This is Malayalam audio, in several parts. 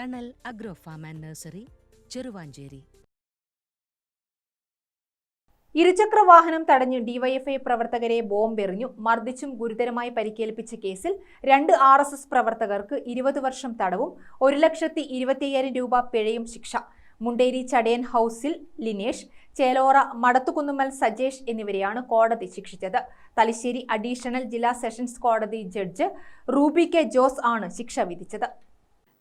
Thanal agro farm and nursery Cheruvanchery. ഇരുചക്ര വാഹനം തടഞ്ഞ് ഡിവൈഎഫ്ഐ പ്രവർത്തകരെ ബോംബെറിഞ്ഞു മർദ്ദിച്ചും ഗുരുതരമായി പരിക്കേൽപ്പിച്ച കേസിൽ രണ്ട് ആർ എസ് എസ് പ്രവർത്തകർക്ക് ഇരുപത് വർഷം തടവും ഒരു ലക്ഷത്തി ഇരുപത്തിയ്യായിരം രൂപ പിഴയും ശിക്ഷ. മുണ്ടേരി ചടയൻ ഹൗസിൽ ലിനേഷ് ചേലോറ മടത്തുകുന്നുമ്മൽ സജേഷ് എന്നിവരെയാണ് കോടതി ശിക്ഷിച്ചത്. തലശ്ശേരി അഡീഷണൽ ജില്ലാ സെഷൻസ് കോടതി ജഡ്ജ് റൂബി കെ ജോസ് ആണ് ശിക്ഷ വിധിച്ചത്.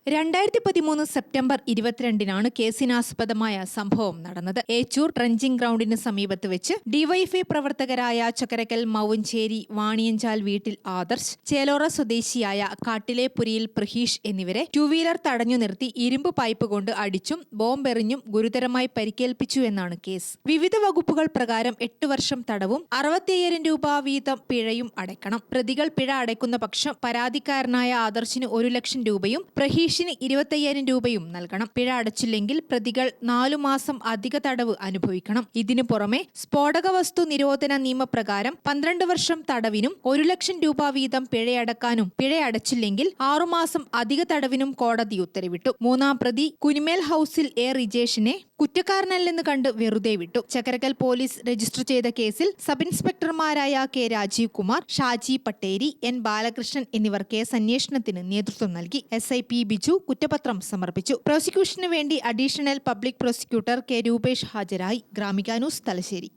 രണ്ടായിരത്തി പതിമൂന്ന് സെപ്റ്റംബർ ഇരുപത്തിരണ്ടിനാണ് കേസിനാസ്പദമായ സംഭവം നടന്നത്. ഏച്ചൂർ ട്രഞ്ചിംഗ് ഗ്രൗണ്ടിന് സമീപത്ത് വെച്ച് ഡിവൈഎഫ്ഐ പ്രവർത്തകരായ ചക്കരക്കൽ മൗഞ്ചേരി വാണിയഞ്ചാൽ വീട്ടിൽ ആദർശ് ചേലോറ സ്വദേശിയായ കാട്ടിലേപുരിയിൽ പ്രഹീഷ് എന്നിവരെ ടൂ വീലർ തടഞ്ഞു നിർത്തി ഇരുമ്പ് പൈപ്പ് കൊണ്ട് അടിച്ചും ബോംബെറിഞ്ഞും ഗുരുതരമായി പരിക്കേൽപ്പിച്ചു എന്നാണ് കേസ്. വിവിധ വകുപ്പുകൾ പ്രകാരം എട്ട് വർഷം തടവും അറുപത്തിയ്യായിരം രൂപ വീതം പിഴയും അടയ്ക്കണം. പ്രതികൾ പിഴ അടയ്ക്കുന്ന പക്ഷം പരാതിക്കാരനായ ആദർശിന് ഒരു ലക്ഷം രൂപയും പ്രഹീഷിന് ഇരുപത്തയ്യായിരം രൂപയും നൽകണം. പിഴ അടച്ചില്ലെങ്കിൽ പ്രതികൾ നാലു മാസം അധിക തടവ് അനുഭവിക്കണം. ഇതിനു പുറമെ സ്ഫോടക വസ്തു നിരോധന നിയമപ്രകാരം പന്ത്രണ്ട് വർഷം തടവിനും ഒരു ലക്ഷം രൂപ വീതം പിഴയടക്കാനും പിഴയടച്ചില്ലെങ്കിൽ ആറുമാസം അധിക തടവിനും കോടതി ഉത്തരവിട്ടു. മൂന്നാം പ്രതി കുനിമേൽ ഹൌസിൽ എ. റിജേഷിനെ കുറ്റക്കാരനല്ലെന്ന് കണ്ട് വെറുതെ വിട്ടു. ചക്കരക്കൽ പോലീസ് രജിസ്റ്റർ ചെയ്ത കേസിൽ സബ് ഇൻസ്പെക്ടർമാരായ കെ. രാജീവ് കുമാർ ഷാജി പട്ടേരി എൻ. ബാലകൃഷ്ണൻ എന്നിവർ കേസ് അന്വേഷണത്തിന് നേതൃത്വം നൽകി. എസ്. ഐ. പി. ബിജു കുറ്റപത്രം സമർപ്പിച്ചു. പ്രോസിക്യൂഷന് വേണ്ടി additional public prosecutor K. Rupesh ഹാജരായി. Gramika news Thalassery.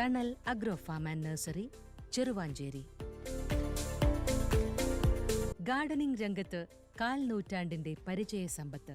Thanal agro farm and nursery Cheruvanchery. Gardening രംഗത്ത് കാൽ നൂറ്റാണ്ടിന്റെ പരിചയ സമ്പത്ത്